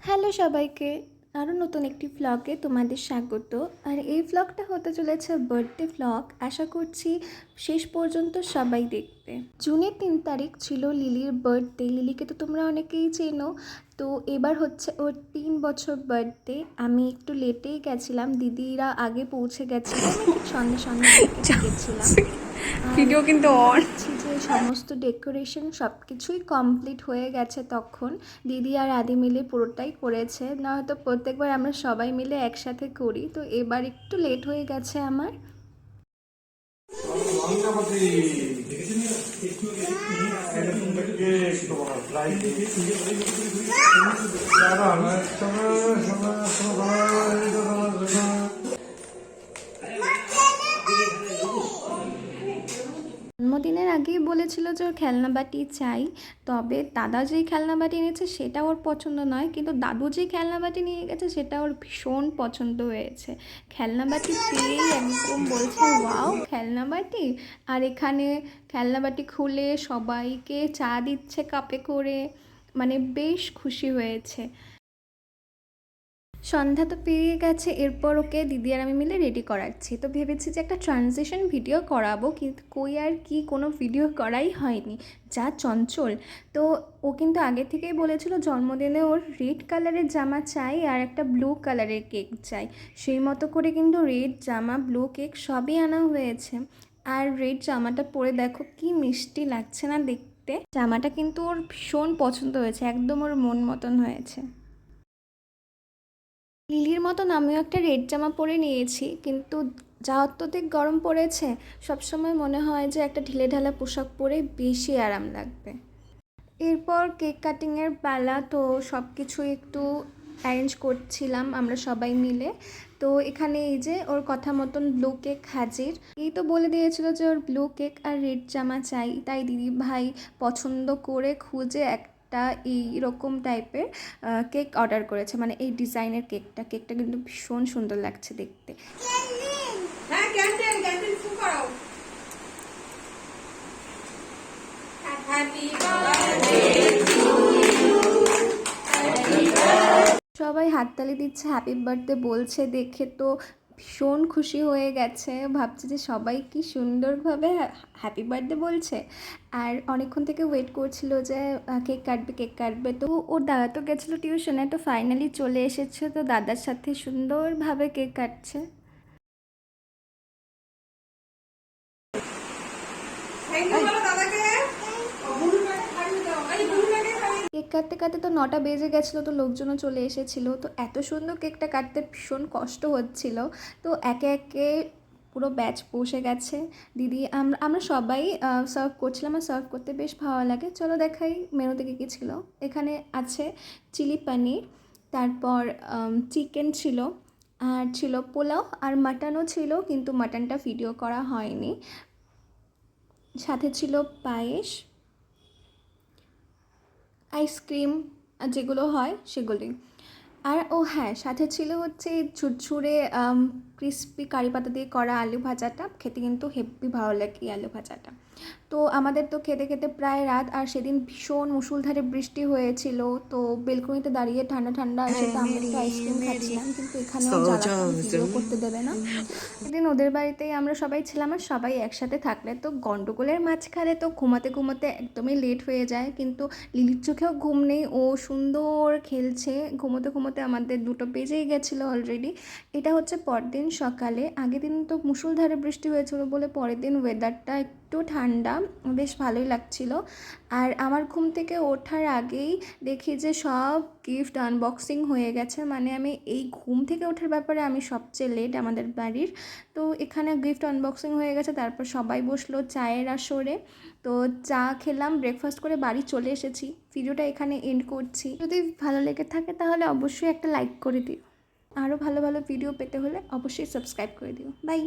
Hello সবাইকে আরও নতুন একটি ভ্লগে তোমাদের স্বাগত। আর এই ভ্লগটা হতে চলেছে বার্থডে ভ্লগ আশা করছি শেষ পর্যন্ত সবাই দেখবে। জুনের তিন তারিখ ছিল লিলির বার্থডে লিলিকে তো তোমরা অনেকেই চেনো। তো এবার হচ্ছে ওর তিন বছর বার্থডে আমি একটু লেটেই গেছিলাম। দিদিরা আগে পৌঁছে গেছিলাম সন্ধ্যে সন্ধ্যে গেছিলাম। ভিডিও কিন্তু অন যে সমস্ত ডেকোরেশন সব কিছুই কমপ্লিট হয়ে গেছে তখন দিদি আর আদি মিলে পুরোটাই করেছে নয়তো প্রত্যেকবার আমরা সবাই মিলে একসাথে করি তো এবার একটু লেট হয়ে গেছে আমার জন্মদিনের আগেই বলেছিল যে ওর খেলনা বাটি চাই। তবে দাদা যেই খেলনা বাটি এনেছে সেটা ওর পছন্দ নয়, কিন্তু দাদু যেই খেলনা বাটি নিয়ে গেছে সেটা ওর ভীষণ পছন্দ হয়েছে। খেলনা বাটি পেয়েই একদম বলছে, ওয়াও, খেলনা বাটি? আর এখানে খেলনা বাটি খুলে সবাইকে চা দিচ্ছে কাপে করে। মানে বেশ খুশি হয়েছে। সন্ধ্যা তো পেরিয়ে গেছে, এরপর ওকে দিদি আর আমি মিলে রেডি করাচ্ছি। তো ভেবেছি যে একটা ট্রানজিশন ভিডিও করাবো, কিন্তু কই আর কি কোনো ভিডিও করাই হয়নি, যা চঞ্চল। তো ও কিন্তু আগে থেকেই বলেছিল জন্মদিনে ওর রেড কালারের জামা চাই আর একটা ব্লু কালারের কেক চাই। সেই মতো করে কিন্তু রেড জামা ব্লু কেক সবই আনা হয়েছে। আর রেড জামাটা পরে দেখো কি মিষ্টি লাগছে না দেখতে। জামাটা কিন্তু ওর ভীষণ পছন্দ হয়েছে, একদম ওর মন মতন হয়েছে। লিলির মতন আমিও একটা রেড জামা পরে নিয়েছি, কিন্তু যা অত্যধিক গরম পড়েছে, সবসময় মনে হয় যে একটা ঢিলে ঢালা পোশাক পরে বেশি আরাম লাগবে। এরপর কেক কাটিংয়ের পালা, তো সব কিছু একটু অ্যারেঞ্জ করছিলাম আমরা সবাই মিলে। তো এখানে এই যে ওর কথা মতন ব্লু কেক হাজির। এই তো বলে দিয়েছিল যে ওর ব্লু কেক আর রেড জামা চাই। তাই দিদি ভাই পছন্দ করে খুঁজে একটা এইরকম টাইপের কেক অর্ডার করেছে। মানে এই ডিজাইনের কেকটা কেকটা কিন্তু ভীষণ সুন্দর লাগছে দেখতে। হ্যাঁ সবাই হাততালি দিচ্ছে হ্যাপি বার্থডে বলছে দেখে তো ভীষণ খুশি হয়ে গেছে। ভাবছে যে সবাই কি সুন্দরভাবে হ্যাপি বার্থডে বলছে। আর অনেকক্ষণ থেকে ওয়েট করছিল যে কেক কাটবে কেক কাটবে। তো ওর দাদা তো গেছিল টিউশনে তো ফাইনালি চলে এসেছে। তো দাদার সাথে সুন্দরভাবে কেক কাটছে। থ্যাংক ইউ বলো দাদাকে ও, বুলু ব্যাগে খাইয়ে দাও এই বুলু ব্যাগে খাইয়ে কেক কাটতে কাটতে তো নটা বেজে গেছিল, তো লোকজনও চলে এসেছিল। তো এত সুন্দর কেকটা কাটতে ভীষণ কষ্ট হচ্ছিল। তো একে একে পুরো ব্যাচ বসে গেছে। দিদি আমরা আমরা সবাই সার্ভ করছিলাম আর সার্ভ করতে বেশ ভালো লাগে। চলো দেখাই মেনুতে কী কী ছিল। এখানে আছে চিলি পনির, তারপর চিকেন ছিল, আর ছিল পোলাও, আর মাটনও ছিল, কিন্তু মাটনটা ভিডিও করা হয়নি। সাথে ছিল পায়েস আইসক্রিম যেগুলো হয় সেগুলি আর ও হ্যাঁ সাথে ছিল হচ্ছে ছুটছুড়ে ক্রিস্পি কারি পাতা দিয়ে করা আলু ভাজাটা খেতে কিন্তু হেভি ভালো লাগে এই আলু ভাজাটা। তো আমাদের তো খেতে খেতে প্রায় রাত আর সেদিন ভীষণ মুসুলধারে বৃষ্টি হয়েছিল তো বেলকনিতে দাঁড়িয়ে ঠান্ডা ঠান্ডা এসে তো আমরা একটু আইসক্রিম খাচ্ছিলাম কিন্তু এখানেও ভিডিও করতে দেবে না। সেদিন ওদের বাড়িতেই আমরা সবাই ছিলাম আর সবাই একসাথে থাকলে তো গন্ডগোলের মাঝখানে তো ঘুমাতে ঘুমাতে একদমই লেট হয়ে যায় কিন্তু লিলির চোখেও ঘুম নেই ও সুন্দর খেলছে ঘুমোতে ঘুমোতে আমাদের দুটো বেজেই গেছিল অলরেডি এটা হচ্ছে পরদিন সকালে, আগের দিন তো মুসুলধারে বৃষ্টি হয়েছিল বলে পরের দিন ওয়েদারটা একটু ঠান্ডা, বেশ ভালোই লাগছিল। আর আমার ঘুম থেকে ওঠার আগেই দেখি যে সব গিফট আনবক্সিং হয়ে গেছে। মানে আমি এই ঘুম থেকে ওঠার ব্যাপারে আমি সবচেয়ে লেট আমাদের বাড়ির। তো এখানে গিফট আনবক্সিং হয়ে গেছে, তারপর সবাই বসল চায়ের আসরে। তো চা খেলাম ব্রেকফাস্ট করে বাড়ি চলে এসেছি। ভিডিওটা এখানে এন্ড করছি। যদি ভালো লেগে থাকে তাহলে অবশ্যই একটা লাইক করে দিও। আরও ভালো ভালো ভিডিও পেতে হলে অবশ্যই সাবস্ক্রাইব করে দিও। বাই